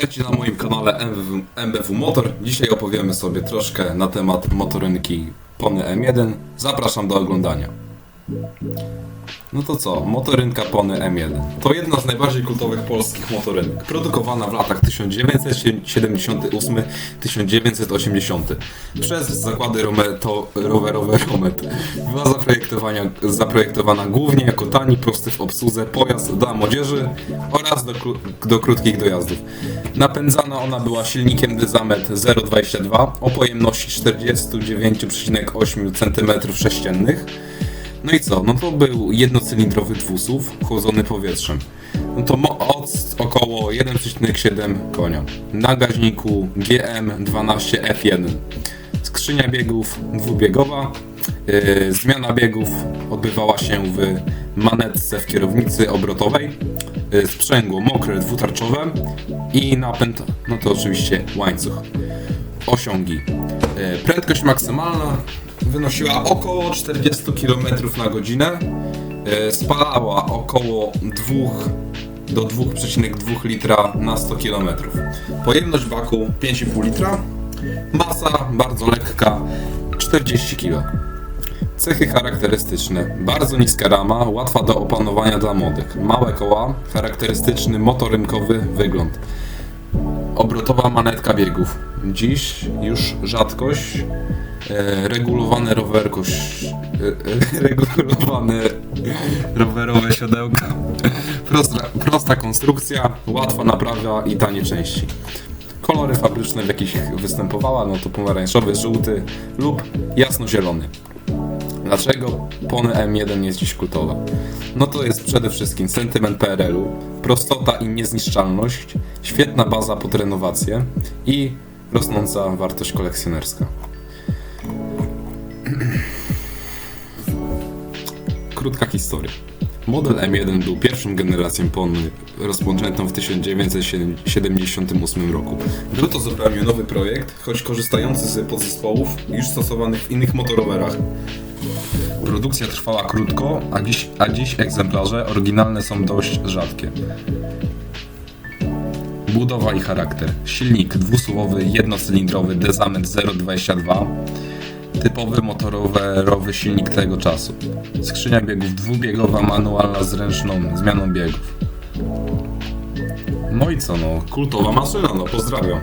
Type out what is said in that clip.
Witajcie na moim kanale MBW, MBW Motor. Dzisiaj opowiemy sobie troszkę na temat motorynki Pony M1. Zapraszam do oglądania. No to co, motorynka Pony M1. To jedna z najbardziej kultowych polskich motorynek. Produkowana w latach 1978-1980 przez zakłady rometo, rowerowe Romet. Była zaprojektowania, zaprojektowana głównie jako tani, prosty w obsłudze pojazd dla młodzieży oraz do, do krótkich dojazdów. Napędzana ona była silnikiem Dyzamet 022 o pojemności 49,8 cm3. No i co? No to był jednocylindrowy dwusów chłodzony powietrzem. No to mo- od około 1,7 konia. Na gaźniku GM12F1. Skrzynia biegów dwubiegowa. Yy, zmiana biegów odbywała się w manetce w kierownicy obrotowej. Yy, sprzęgło mokre dwutarczowe i napęd, no to oczywiście łańcuch osiągi. E, Prędkość maksymalna wynosiła około 40 km na godzinę. E, Spalała około 2 do 2,2 litra na 100 km. Pojemność baku 5,5 litra. Masa bardzo lekka 40 kg. Cechy charakterystyczne. Bardzo niska rama, łatwa do opanowania dla młodych. Małe koła, charakterystyczny motorynkowy wygląd. Obrotowa manetka biegów. Dziś już rzadkość. Regulowane rowerkoś. E, regulowane rowerowe siodełka. Prosta, prosta konstrukcja, łatwa naprawa i tanie części. Kolory fabryczne w jakich występowała, no to pomarańczowy, żółty lub jasnozielony. Dlaczego Pony M1 jest dziś kultowa? No to jest przede wszystkim sentyment PRL-u, prostota i niezniszczalność, świetna baza pod renowację i rosnąca wartość kolekcjonerska. Krótka historia. Model M1 był pierwszą generacją Pony rozpoczętą w 1978 roku. Był to zupełnie nowy projekt, choć korzystający z podzespołów już stosowanych w innych motorowerach. Produkcja trwała krótko, a dziś, a dziś egzemplarze oryginalne są dość rzadkie. Budowa i charakter. Silnik dwusuwowy, jednocylindrowy Dezamet 022. Typowy motorowerowy silnik tego czasu. Skrzynia biegów dwubiegowa, manualna z ręczną zmianą biegów. No i co no, kultowa maszyna, no pozdrawiam.